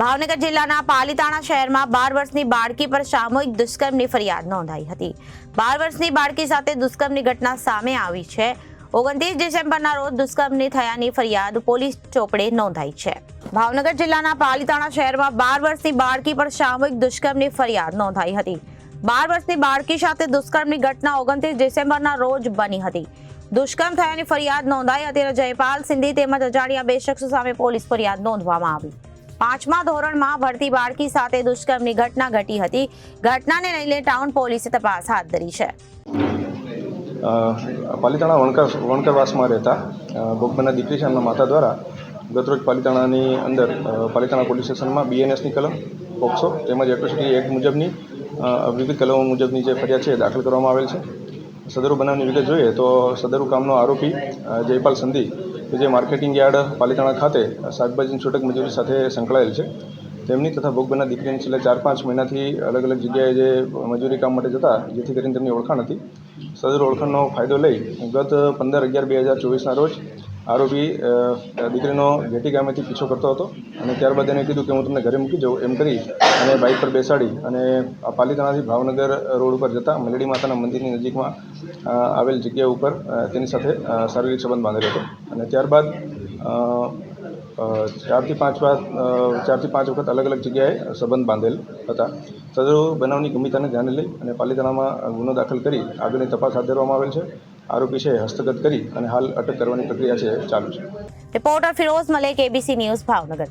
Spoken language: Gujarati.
ભાવનગર જિલ્લાના પાલીતાણા શહેરમાં બાર વર્ષની બાળકી પર સામૂહિક દુષ્કર્મની ફરિયાદ નોંધાઈ હતી. બાર વર્ષની બાળકી સાથે દુષ્કર્મની ઘટના સામે આવી છે. ઓગણત્રીસ ડિસેમ્બરના રોજ દુષ્કર્મની થયાની ફરિયાદ પોલીસ ચોપડે નોંધાઈ છે. ભાવનગર જિલ્લાના પાલીતાણા શહેરમાં બાર વર્ષની બાળકી પર સામૂહિક દુષ્કર્મની ફરિયાદ નોંધાઈ હતી. બાર વર્ષની બાળકી સાથે દુષ્કર્મની ઘટના ઓગણત્રીસ ડિસેમ્બરના રોજ બની હતી. દુષ્કર્મ થયાની ફરિયાદ નોંધાઈ હતી અને જયપાલ સિંધી તેમજ અજાણ્યા બે શખ્સો સામે પોલીસ ફરિયાદ નોંધવામાં આવી. પાંચમા ધોરણમાં ભરતી બાળકી સાથે દુષ્કર્મની ઘટના ઘટી હતી. ઘટનાને લઈને ટાઉન પોલીસે તપાસ હાથ ધરી છે. પાલિતાણા વણકર વણકરવાસમાં રહેતા અ, ભોગબનના દીકરી છે એમના માતા દ્વારા ગતરોજ પાલિતાણાની અંદર પાલિતાણા પોલીસ સ્ટેશનમાં બીએનએસની કલમ પોક્સો તેમજ એટ્રોસિટી એક્ટ મુજબની વિવિધ કલમો મુજબની જે ફરિયાદ છે દાખલ કરવામાં આવેલ છે. સદરુ બનાવની વિગત જોઈએ તો સદરુ કામનો આરોપી જયપાલ સંધી જે માર્કેટિંગ યાર્ડ પાલિતાણા ખાતે શાકભાજીની છૂટક મજૂરી સાથે સંકળાયેલ છે, તેમની તથા ભોગબનના દીકરીની છેલ્લા ચાર પાંચ મહિનાથી અલગ અલગ જગ્યાએ જે મજૂરી કામ માટે જતા, જેથી કરીને તેમની ઓળખાણ હતી. સદર ઓળખાણનો ફાયદો લઈ ગત પંદર અગિયાર બે હજાર ચોવીસના રોજ આરોપી દીકરીનો ઘેટી ગામેથી પીછો કરતો હતો અને ત્યારબાદ એને કીધું કે હું તમને ઘરે મૂકી જાઉં એમ કરી અને બાઇક પર બેસાડી અને પાલિતાણાથી ભાવનગર રોડ ઉપર જતા મેલડી માતાના મંદિરની નજીકમાં આવેલ જગ્યા ઉપર તેની સાથે શારીરિક સંબંધ બાંધેલો હતો. અને ત્યારબાદ ચારથી પાંચ વાર ચારથી પાંચ વખત અલગ અલગ જગ્યાએ સંબંધ બાંધેલ હતા. સદરો બનાવની ગંભીરતાને ધ્યાને લઈ અને પાલિતાણામાં ગુનો દાખલ કરી આગળની તપાસ હાથ ધરવામાં આવેલ છે. આરોપી છે હસ્તગત કરી અને હાલ અટક કરવાની પ્રક્રિયા છે ચાલુ છે. Reporter Firoz Malek ABC news, Bhavnagar.